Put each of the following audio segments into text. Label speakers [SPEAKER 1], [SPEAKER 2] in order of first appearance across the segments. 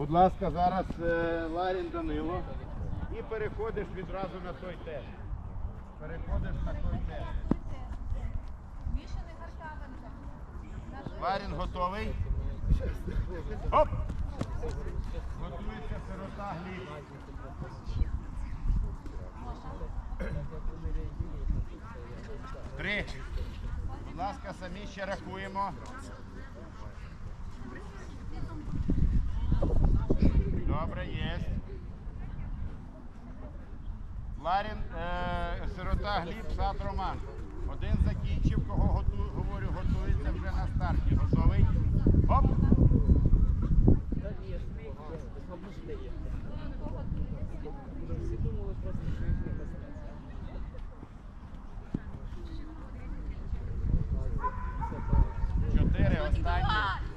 [SPEAKER 1] Будь ласка, зараз е, Ларін Данило. І переходиш відразу на той тест. Переходиш на той тест.
[SPEAKER 2] Мішаний Гаркавенко.
[SPEAKER 1] Ларін готовий. Оп! Готується сирота гліб. Три. Будь ласка, самі ще рахуємо. Добре, є. Ларін, е, сирота Гліб, сад Роман. Один закінчив, кого готу, говорю, готується вже на старті. Готовий? Оп! Чотири, останні.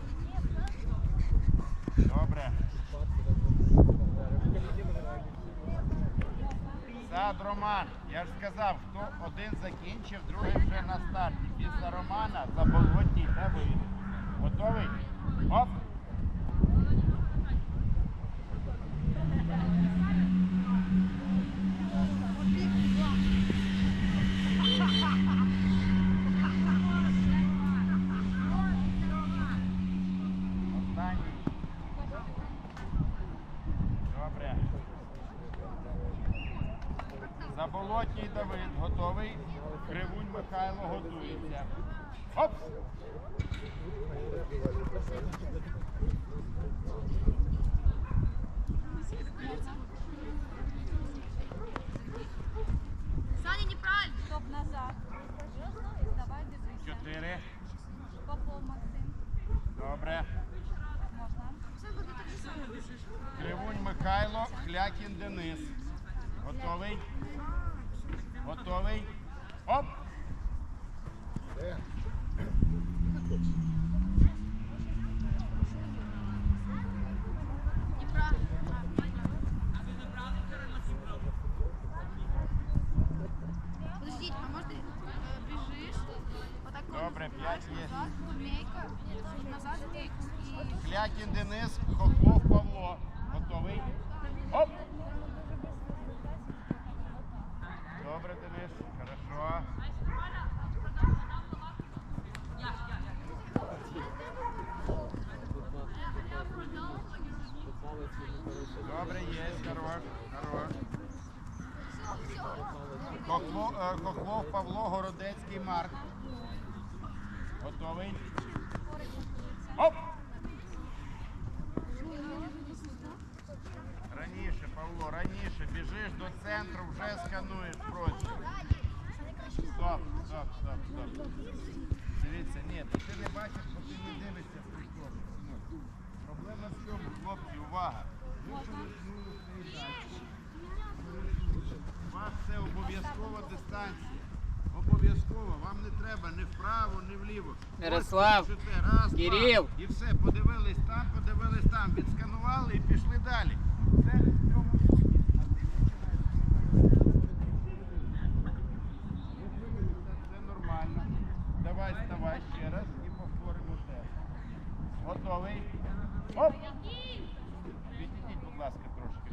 [SPEAKER 1] Добре. Сад Роман. Я ж сказав, хто один закінчив, другий вже на старті. Після Романа заболотній не вийде. Готовий? Оп! Заболотній Давид готовий. Кривунь Михайло готується. Оп!
[SPEAKER 2] Саня, неправильно. Стоп, назад. Давай, дивися.
[SPEAKER 1] Чотири.
[SPEAKER 2] Попов Максим.
[SPEAKER 1] Добре.
[SPEAKER 2] Можна?
[SPEAKER 1] Кривунь Михайло, Хлякін Денис. Готовий? Готовий? Оп!
[SPEAKER 2] Подождите, а может э, бежишь? Вот так.
[SPEAKER 1] Добре, п'ять є.
[SPEAKER 2] Назад, змейка, назад змейку и...
[SPEAKER 1] Хлякін Денис, Добре, є, хорош, хорош. Хохлов, е, Павло, Городецький Марк. Готовий? Оп! Раніше, Павло, раніше. Біжиш до центру, вже скануєш простір. Стоп, стоп, стоп. Дивіться, ні, ти не бачиш, бо ти не дивишся в. Ну, Проблема в цьому, хлопці, увага. Ви. У вас це обов'язкова дистанція. Обов'язково. Вам не треба ні вправо, ні вліво.
[SPEAKER 3] Ярослав.
[SPEAKER 1] Раз, два.
[SPEAKER 3] Кирил.
[SPEAKER 1] І все, подивились там, подивились там, відсканували і пішли далі. Це в цьому суть. А ти починаєш. Це, це нормально. Давай, вставай ще раз і повторимо тест. Готовий? Оп! Відійдіть, будь ласка, трошки.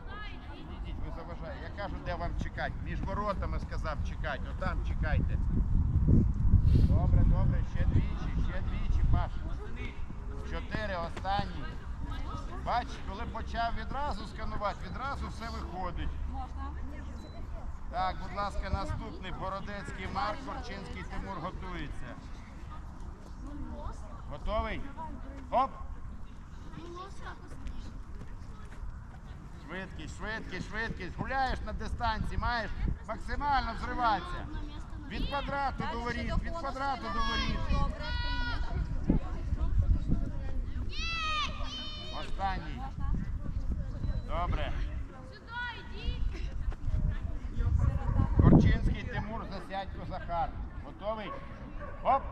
[SPEAKER 1] Відійдіть, ви заважаєте. Я кажу, де вам чекати. Між воротами сказав чекати. Отам чекайте. Добре, добре, ще двічі, ще двічі, Паш. Чотири, останні. Бач, коли почав відразу сканувати, відразу все виходить. Так, будь ласка, наступний Бородецький Марк, Корчинський Тимур готується. Готовий? Оп! Швидкість, швидкість, швидкість. Гуляєш на дистанції, маєш максимально взриватися. Від квадрату до воріт, від квадрату до воріт. Останній. Добре. Корчинський Тимур, Засядько Захар. Готовий? Оп!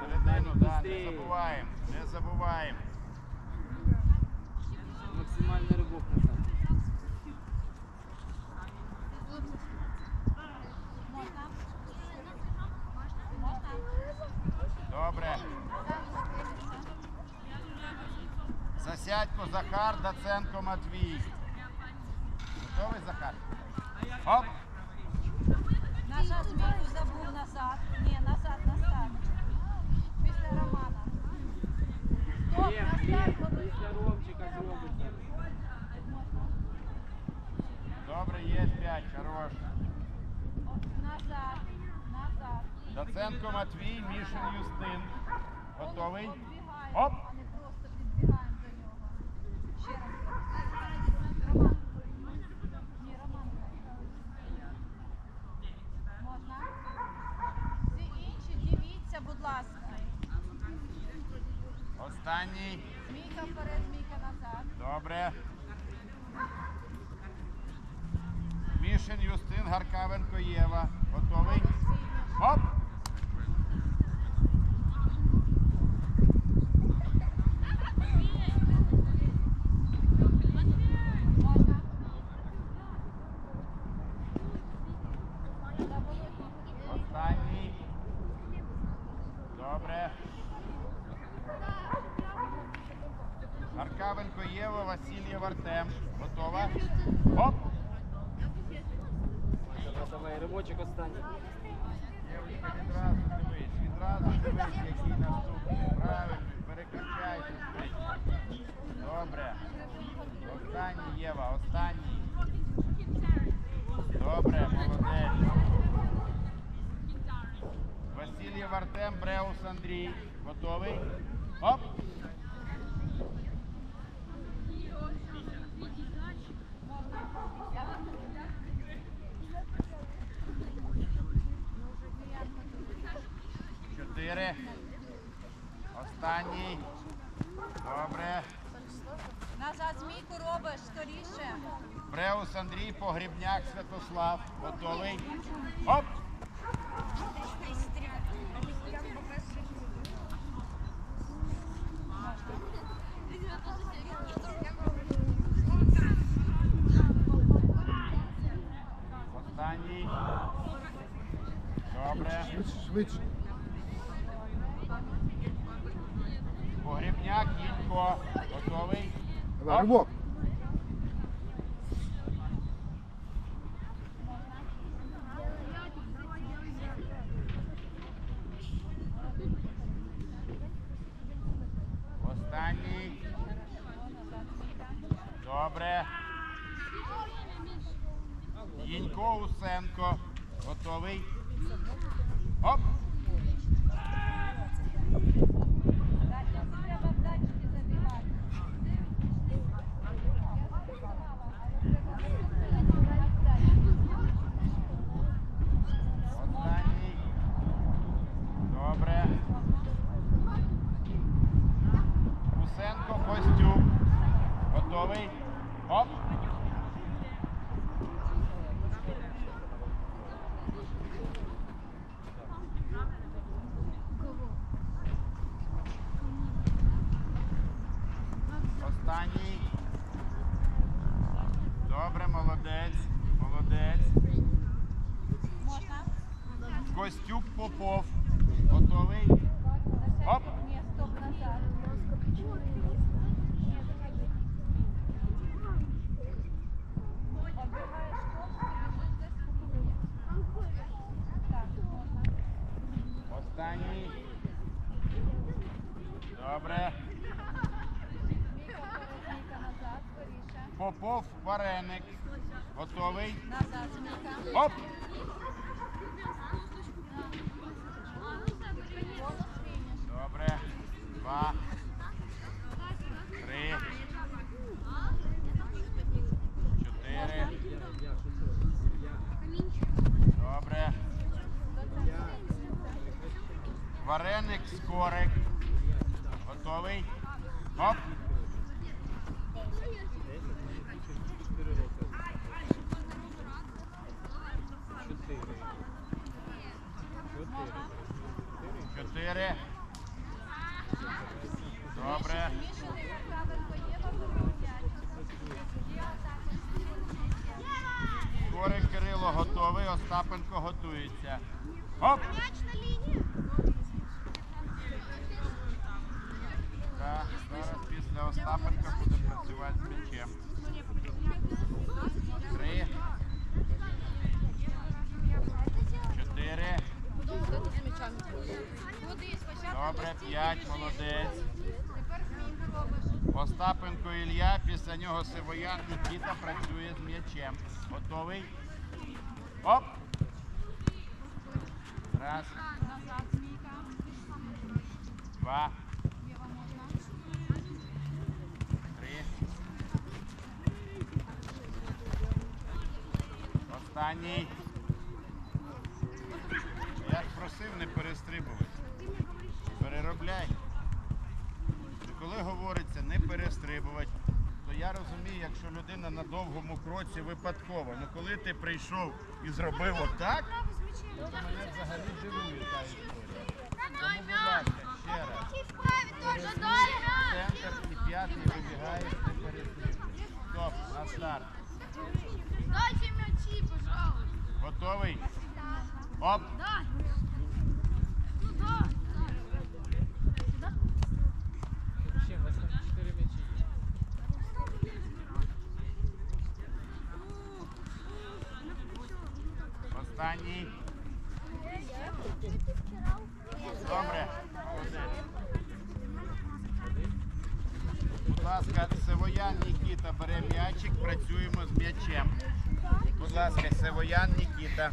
[SPEAKER 1] Середину, да, не забуваємо, не забуваємо.
[SPEAKER 3] Максимальний рибок назад.
[SPEAKER 1] Добре. Десятько Захар, Даценко Матвій. Готовий Захар? Оп!
[SPEAKER 4] Наша змійку забув назад. Ні, назад, назад. Після Романа. Стоп,
[SPEAKER 3] Є,
[SPEAKER 4] назад,
[SPEAKER 3] є.
[SPEAKER 4] Володя.
[SPEAKER 3] Після Ромчика зробиться.
[SPEAKER 1] Добре, є п'ять, хорош.
[SPEAKER 4] О, Назад, назад.
[SPEAKER 1] Доценко Матвій, Мішин Юстин. Готовий? Оп! Останній.
[SPEAKER 4] Змійка вперед, змійка назад.
[SPEAKER 1] Добре. Мішин Юстин, Гаркавенко Єва. Готовий? Оп!
[SPEAKER 4] Можна? За Володю.
[SPEAKER 1] Останній. Добре. Гаркавенко Єва, Васильєв Артем. Готова? Оп!
[SPEAKER 3] Давай, ривочок останній.
[SPEAKER 1] Дівчинка, відразу дивись, відразу дивись, який наступний. Правильно, переключайся. Добре. Останній Єва, останній. Добре, молодець. Васильєв Артем, Бреус Андрій. Готовий? Оп! Чотири. Останній. Добре.
[SPEAKER 4] Назад змійку робиш скоріше.
[SPEAKER 1] Бреус Андрій, Погрібняк, Святослав. Готовий? Оп! Останній. Добре.
[SPEAKER 5] Швидше.
[SPEAKER 1] Погрібняк, Їнько. Готовий?
[SPEAKER 5] Давай,
[SPEAKER 1] Оп! Останній. Добре. Їнько Усенко. Готовий? Оп!
[SPEAKER 4] Дальше треба в датчики забігати.
[SPEAKER 1] Останній. Добре. Усенко Костюк. Готовий? Оп! Останній. Добре, молодець. Молодець.
[SPEAKER 4] Можна?
[SPEAKER 1] Костюк Попов. Готовий? Оп!
[SPEAKER 4] Ні, стоп, назад. Оббігаєш кошти, біжиш десь по кругу. Так, можна.
[SPEAKER 1] Останній. Добре.
[SPEAKER 4] Змійка вперед, змійка назад, скоріше.
[SPEAKER 1] Попов вареник. Готовий? Оп! Добре. Два. Три. Чотири. Добре. Вареник скорик. Готовий? Оп!
[SPEAKER 3] Чотири.
[SPEAKER 4] Можна?
[SPEAKER 1] Чотири. Добре.
[SPEAKER 4] Мішаний Кравенко Єва виходять. Єва також.
[SPEAKER 1] Скорик Кирило готовий. Остапенко готується. Оп! Так, зараз після Остапенко буде працювати з м'ячем. Три. Чотири. Добре, п'ять, молодець. Остапенко Ілля, після нього Сивоян Нікіта працює з м'ячем. Готовий? Оп! Раз, два, три. Останній. Я ж просив не перестрибувати. Переробляй. Коли говориться не перестрибувати, то я розумію, якщо людина на довгому кроці випадково. Ну коли ти прийшов і зробив отак, мене взагалі дивує та історія. Тому, будь ласка, ще раз. Центр і п'ятий вибігаєш, не перестрибуєш. Стоп, на старт.
[SPEAKER 2] Дайте м'ячі, пожалуйста.
[SPEAKER 1] Готовий? Оп!
[SPEAKER 2] Дай. Ну дай.
[SPEAKER 3] Ще 84 м'ячі є.
[SPEAKER 1] Останній. Добре. Будь ласка, Сивоян Нікіта бере м'ячик, працюємо з м'ячем. Будь ласка, Сивоян Нікіта.